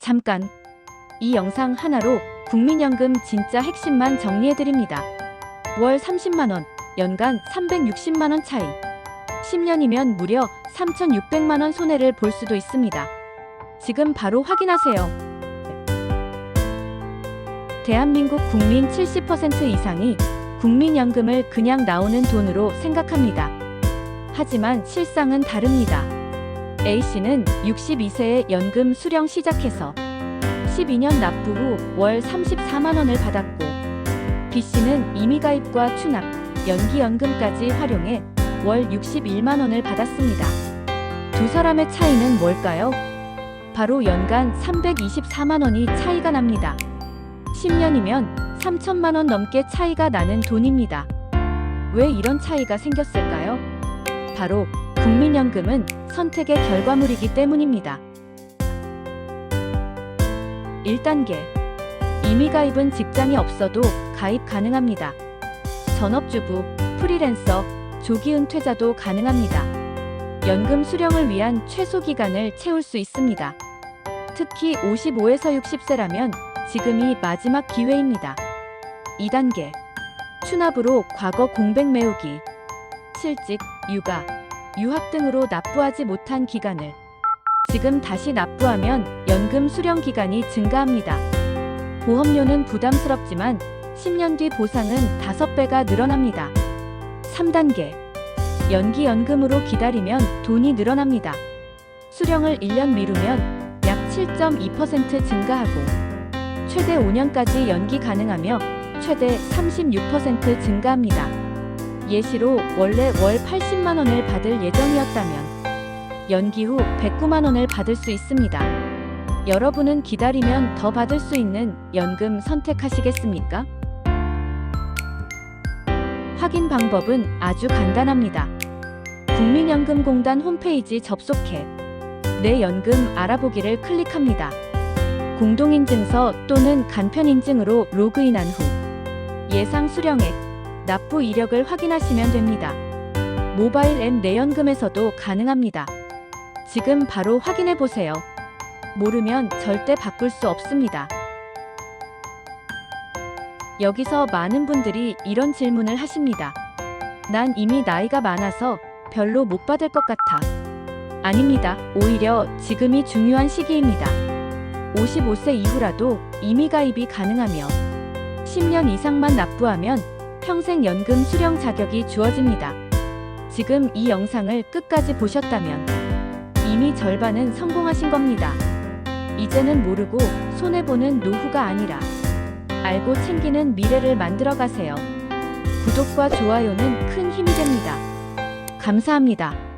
잠깐. 이 영상 하나로 국민연금 진짜 핵심만 정리해드립니다. 월 30만원, 연간 360만원 차이. 10년이면 무려 3,600만원 손해를 볼 수도 있습니다. 지금 바로 확인하세요. 대한민국 국민 70% 이상이 국민연금을 그냥 나오는 돈으로 생각합니다. 하지만 실상은 다릅니다. A씨는 62세에 연금 수령 시작해서 12년 납부 후 월 34만원을 받았고 B씨는 임의가입과 추납, 연기연금까지 활용해 월 61만원을 받았습니다. 두 사람의 차이는 뭘까요? 바로 연간 324만원이 차이가 납니다. 10년이면 3천만원 넘게 차이가 나는 돈입니다. 왜 이런 차이가 생겼을까요? 바로 국민연금은 선택의 결과물이기 때문입니다. 1단계 임의가입은 직장이 없어도 가입 가능합니다. 전업주부, 프리랜서, 조기 은퇴자도 가능합니다. 연금 수령을 위한 최소 기간을 채울 수 있습니다. 특히 55에서 60세라면 지금이 마지막 기회입니다. 2단계 추납으로 과거 공백 메우기 실직, 육아, 유학 등으로 납부하지 못한 기간을 지금 다시 납부하면 연금 수령 기간이 증가합니다. 보험료는 부담스럽지만 10년 뒤 보상은 5배가 늘어납니다. 3단계 연기 연금으로 기다리면 돈이 늘어납니다. 수령을 1년 미루면 약 7.2% 증가하고 최대 5년까지 연기 가능하며 최대 36% 증가합니다. 예시로 원래 월 80만 원을 받을 예정이었다면 연기 후 109만 원을 받을 수 있습니다. 여러분은 기다리면 더 받을 수 있는 연금 선택하시겠습니까? 확인 방법은 아주 간단합니다. 국민연금공단 홈페이지 접속해 내 연금 알아보기를 클릭합니다. 공동인증서 또는 간편인증으로 로그인한 후 예상 수령액, 납부 이력을 확인하시면 됩니다. 모바일 앱 내연금에서도 가능합니다. 지금 바로 확인해 보세요. 모르면 절대 바꿀 수 없습니다. 여기서 많은 분들이 이런 질문을 하십니다. 난 이미 나이가 많아서 별로 못 받을 것 같아. 아닙니다. 오히려 지금이 중요한 시기입니다. 55세 이후라도 이미 가입이 가능하며 10년 이상만 납부하면 평생 연금 수령 자격이 주어집니다. 지금 이 영상을 끝까지 보셨다면 이미 절반은 성공하신 겁니다. 이제는 모르고 손해보는 노후가 아니라 알고 챙기는 미래를 만들어 가세요. 구독과 좋아요는 큰 힘이 됩니다. 감사합니다.